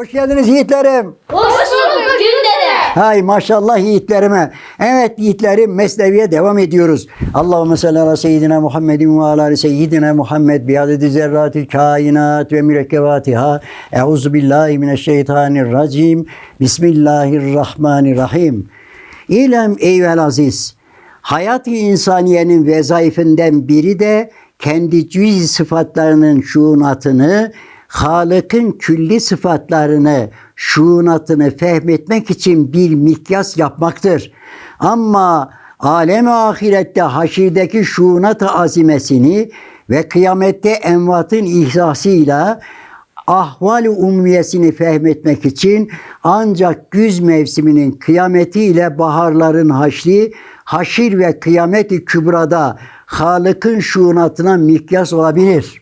Hoş geldiniz yiğitlerim. Hoş bulduk Gül dede. Hay maşallah yiğitlerime. Evet yiğitlerim mesneviye devam ediyoruz. Allahümme salli ala seyyidina Muhammedin ve ala seyyidina Muhammed bi adedi zerratil kainat ve mürekkebatiha. Euzu billahi mineşşeytanirracim. Bismillahirrahmanirrahim. İlem eyvel aziz. Hayat-ı insaniyenin vezaifinden biri de kendi cüz sıfatlarının şuunatını, Halık'ın külli sıfatlarını, şuunatını fehmetmek için bir mikyas yapmaktır. Ama alem ahirette haşirdeki şuunat azimesini ve kıyamette envatın ihsasıyla ahval-i umumiyesini fehmetmek için ancak güz mevsiminin kıyametiyle baharların haşri, haşir ve kıyameti kübrada Halık'ın şuunatına mikyas olabilir.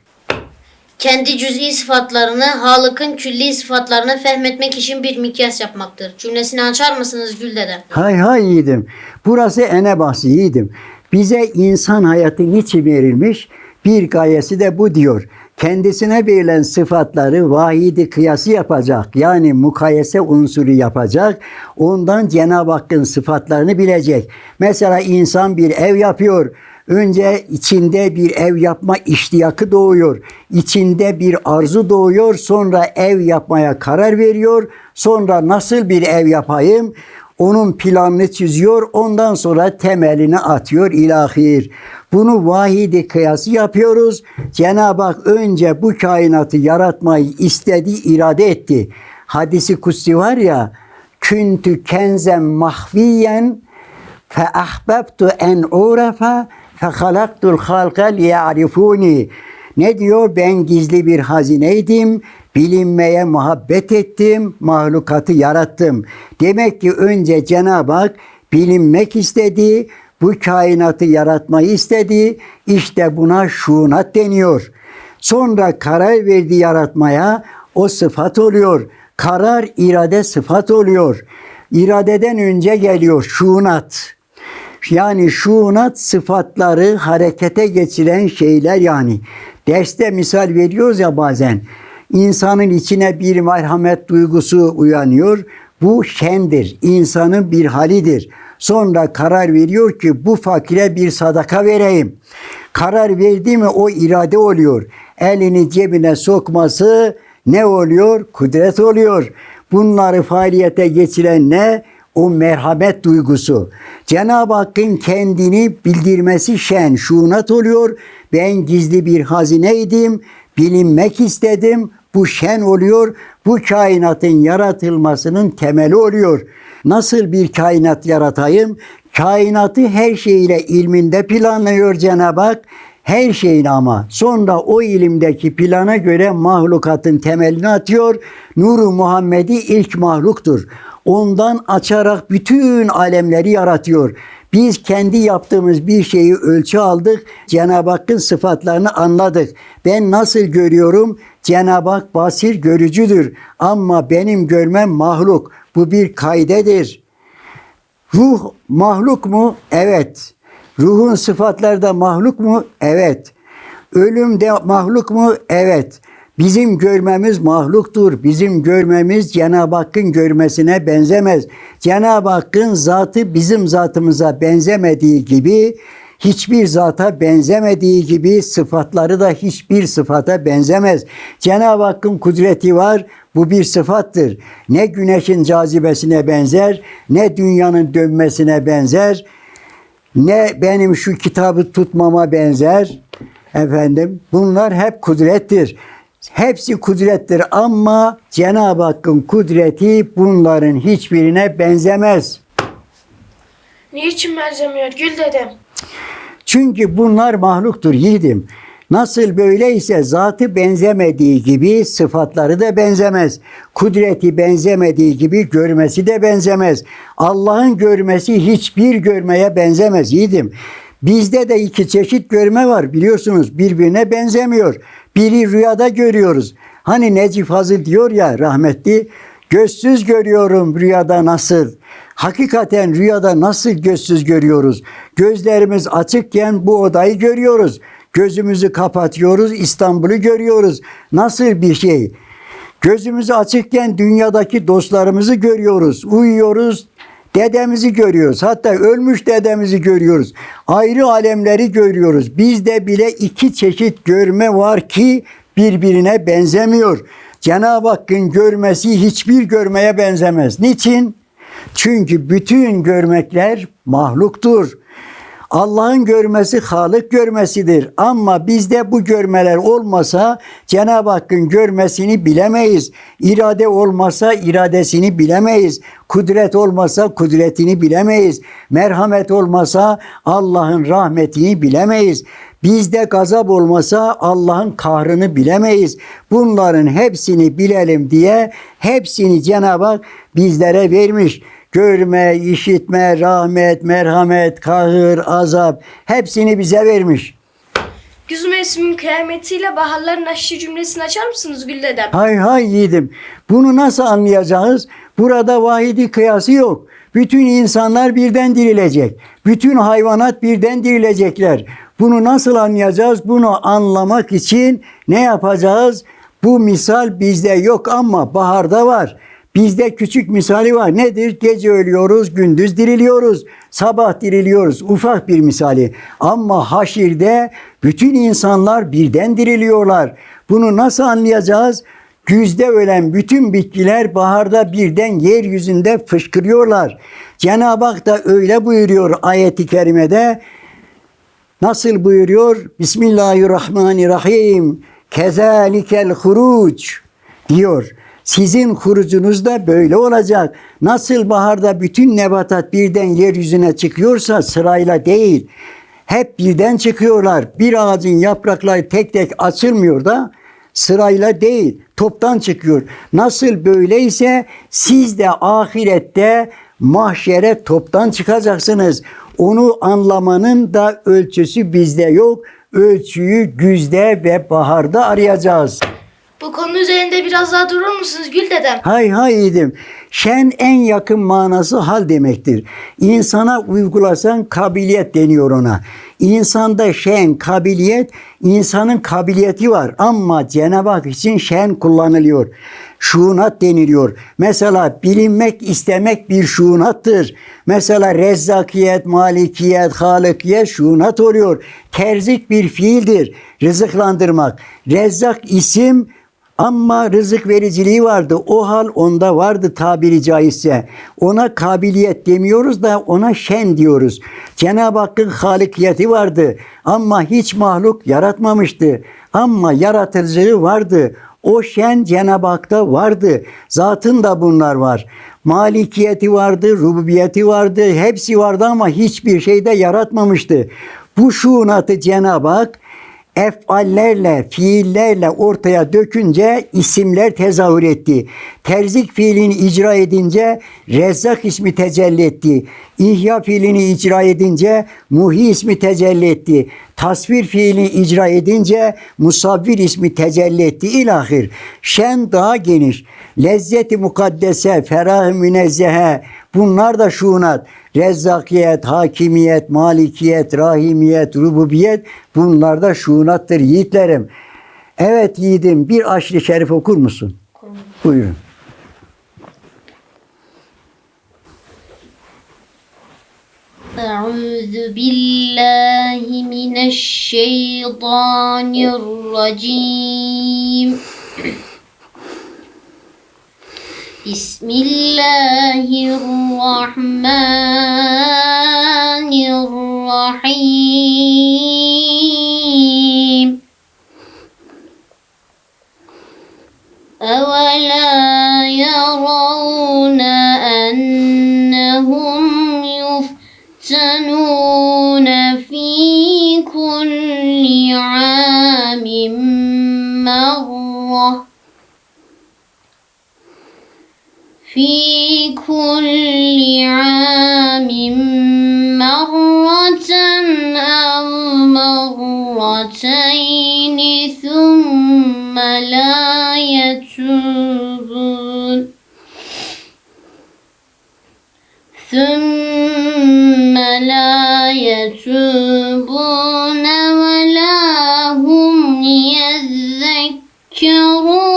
Kendi cüz'i sıfatlarını, Halık'ın külli sıfatlarını fehmetmek için bir mikyas yapmaktır. Cümlesini açar mısınız Gül dede? Hay hay yiğidim. Burası ene bahsi yiğidim. Bize insan hayatı niçin verilmiş? Bir gayesi de bu diyor. Kendisine verilen sıfatları vahidi kıyası yapacak. Yani mukayese unsuru yapacak. Ondan Cenab-ı Hakk'ın sıfatlarını bilecek. Mesela insan bir ev yapıyor. Önce içinde bir ev yapma iştiyakı doğuyor. İçinde bir arzu doğuyor. Sonra ev yapmaya karar veriyor. Sonra nasıl bir ev yapayım? Onun planını çiziyor. Ondan sonra temelini atıyor ilahir. Bunu vahidi kıyası yapıyoruz. Cenab-ı Hak önce bu kainatı yaratmayı istedi, irade etti. Hadisi kutsi var ya, küntü kenzen mahviyen fe ahbabtu en urefa halaktul halka liya'rifuni. Ne diyor? Ben gizli bir hazineydim. Bilinmeye muhabbet ettim. Mahlukatı yarattım. Demek ki önce Cenab-ı Hak bilinmek istedi. Bu kainatı yaratmayı istedi. İşte buna şuunat deniyor. Sonra karar verdi yaratmaya. O sıfat oluyor. Karar irade sıfat oluyor. İradeden önce geliyor şuunat. Yani şuunat sıfatları harekete geçiren şeyler yani. Derste misal veriyoruz ya bazen. İnsanın içine bir merhamet duygusu uyanıyor. Bu şendir. insanın bir halidir. Sonra karar veriyor ki bu fakire bir sadaka vereyim. Karar verdi mi o irade oluyor. Elini cebine sokması ne oluyor? Kudret oluyor. Bunları faaliyete geçiren ne? O merhamet duygusu. Cenab-ı Hakk'ın kendini bildirmesi şen, şunat oluyor. Ben gizli bir hazineydim, bilinmek istedim. Bu şen oluyor. Bu kainatın yaratılmasının temeli oluyor. Nasıl bir kainat yaratayım? Kainatı her şeyiyle ilminde planlıyor Cenab-ı Hak. Her şeyin ama sonra o ilimdeki plana göre mahlukatın temelini atıyor. Nuru Muhammed'i ilk mahluktur. Ondan açarak bütün alemleri yaratıyor. Biz kendi yaptığımız bir şeyi ölçü aldık. Cenab-ı Hakk'ın sıfatlarını anladık. Ben nasıl görüyorum? Cenab-ı Hak basir görücüdür. Ama benim görmem mahluk. Bu bir kaydedir. Ruh mahluk mu? Evet. Ruhun sıfatları da mahluk mu? Evet. Ölüm de mahluk mu? Evet. Bizim görmemiz mahluktur. Bizim görmemiz Cenab-ı Hakk'ın görmesine benzemez. Cenab-ı Hakk'ın zatı bizim zatımıza benzemediği gibi hiçbir zata benzemediği gibi sıfatları da hiçbir sıfata benzemez. Cenab-ı Hakk'ın kudreti var. Bu bir sıfattır. Ne güneşin cazibesine benzer, ne dünyanın dönmesine benzer, ne benim şu kitabı tutmama benzer. Efendim bunlar hep kudrettir. Hepsi kudrettir ama Cenab-ı Hakk'ın kudreti bunların hiçbirine benzemez. Niçin benzemiyor Gül dedem? Çünkü bunlar mahluktur yiğidim. Nasıl böyleyse zatı benzemediği gibi sıfatları da benzemez. Kudreti benzemediği gibi görmesi de benzemez. Allah'ın görmesi hiçbir görmeye benzemez yiğidim. Bizde de iki çeşit görme var biliyorsunuz birbirine benzemiyor. Biri rüyada görüyoruz. Hani Necip Fazıl diyor ya rahmetli gözsüz görüyorum rüyada nasıl. Hakikaten rüyada nasıl gözsüz görüyoruz? Gözlerimiz açıkken bu odayı görüyoruz. Gözümüzü kapatıyoruz, İstanbul'u görüyoruz. Nasıl bir şey? Gözümüz açıkken dünyadaki dostlarımızı görüyoruz, uyuyoruz, dedemizi görüyoruz. Hatta ölmüş dedemizi görüyoruz. Ayrı alemleri görüyoruz. Bizde bile iki çeşit görme var ki birbirine benzemiyor. Cenab-ı Hakk'ın görmesi hiçbir görmeye benzemez. Niçin? Çünkü bütün görmekler mahluktur. Allah'ın görmesi Halık görmesidir. Ama bizde bu görmeler olmasa Cenab-ı Hakk'ın görmesini bilemeyiz. İrade olmasa iradesini bilemeyiz. Kudret olmasa kudretini bilemeyiz. Merhamet olmasa Allah'ın rahmetini bilemeyiz. Bizde gazap olmasa Allah'ın kahrını bilemeyiz. Bunların hepsini bilelim diye hepsini Cenab-ı Hak bizlere vermiş. Görme, işitme, rahmet, merhamet, kahır, azap hepsini bize vermiş. Güz mevsiminin kıyametiyle baharların aşırı cümlesini açar mısınız Gül dedem? Hay hay yiğidim. Bunu nasıl anlayacağız? Burada vahidi kıyası yok. Bütün insanlar birden dirilecek. Bütün hayvanat birden dirilecekler. Bunu nasıl anlayacağız? Bunu anlamak için ne yapacağız? Bu misal bizde yok ama baharda var. Bizde küçük misali var. Nedir? Gece ölüyoruz, gündüz diriliyoruz. Sabah diriliyoruz. Ufak bir misali. Ama haşirde bütün insanlar birden diriliyorlar. Bunu nasıl anlayacağız? Güzde ölen bütün bitkiler baharda birden yeryüzünde fışkırıyorlar. Cenab-ı Hak da öyle buyuruyor ayeti kerimede. Nasıl buyuruyor? Bismillahirrahmanirrahim. Kezalikel huruc diyor. Sizin hurucunuz da böyle olacak. Nasıl baharda bütün nebatat birden yeryüzüne çıkıyorsa sırayla değil. Hep birden çıkıyorlar. Bir ağacın yaprakları tek tek açılmıyor da sırayla değil, toptan çıkıyor. Nasıl böyleyse siz de ahirette mahşere toptan çıkacaksınız. Onu anlamanın da ölçüsü bizde yok. Ölçüyü güzde ve baharda arayacağız. Bu konu üzerinde biraz daha durur musunuz Gül dedem? Hay hay idim. Şen en yakın manası hal demektir. İnsana uygulasan kabiliyet deniyor ona. İnsanda şen, kabiliyet, insanın kabiliyeti var ama Cenab-ı Hak için şen kullanılıyor. Şuunat deniliyor. Mesela bilinmek istemek bir şuunattır. Mesela rezzakiyet, malikiyet, halikiyet şuunat oluyor. Terzik bir fiildir. Rızıklandırmak. Rezzak isim ama rızık vericiliği vardı. O hal onda vardı tabiri caizse. Ona kabiliyet demiyoruz da ona şen diyoruz. Cenab-ı Hakk'ın halikiyeti vardı. Ama hiç mahluk yaratmamıştı. Ama yaratıcılığı vardı. O şen Cenab-ı Hak'ta vardı. Zatında bunlar var. Malikiyeti vardı, rububiyeti vardı. Hepsi vardı ama hiçbir şeyde yaratmamıştı. Bu şuunatı Cenab-ı Hak efallerle, fiillerle ortaya dökünce isimler tezahür etti. Terzik fiilini icra edince Rezzak ismi tecelli etti. İhya fiilini icra edince Muhi ismi tecelli etti. Tasvir fiilini icra edince Musavvir ismi tecelli etti. İlahir. Şen daha geniş. Lezzeti mukaddese, ferah münezzehe. Bunlar da şunat. Rezzakiyet, hakimiyet, malikiyet, rahimiyet, rububiyet bunlar da şunattır yiğitlerim. Evet yiğidim bir aşri şerif okur musun? Buyurun. أعوذ بالله من الشيطان الرجيم بسم الله الرحمن الرحيم. أولا في كل عام مرة أو مرتين ثم لا يتوبون ثم لا يتوبون ولا هم يذكرون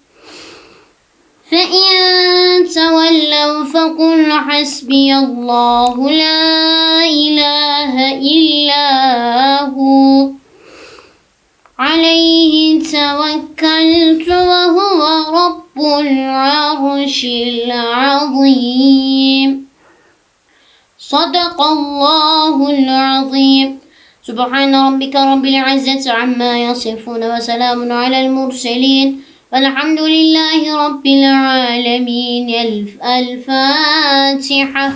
فإن تولوا فقل حسبي الله لا إله إلا هو عليه توكلت وهو رب العرش العظيم. صدق الله العظيم. سبحان ربك رب العزة عما يصفون وسلام على المرسلين. والحمد لله رب العالمين. ألف- الفاتحة.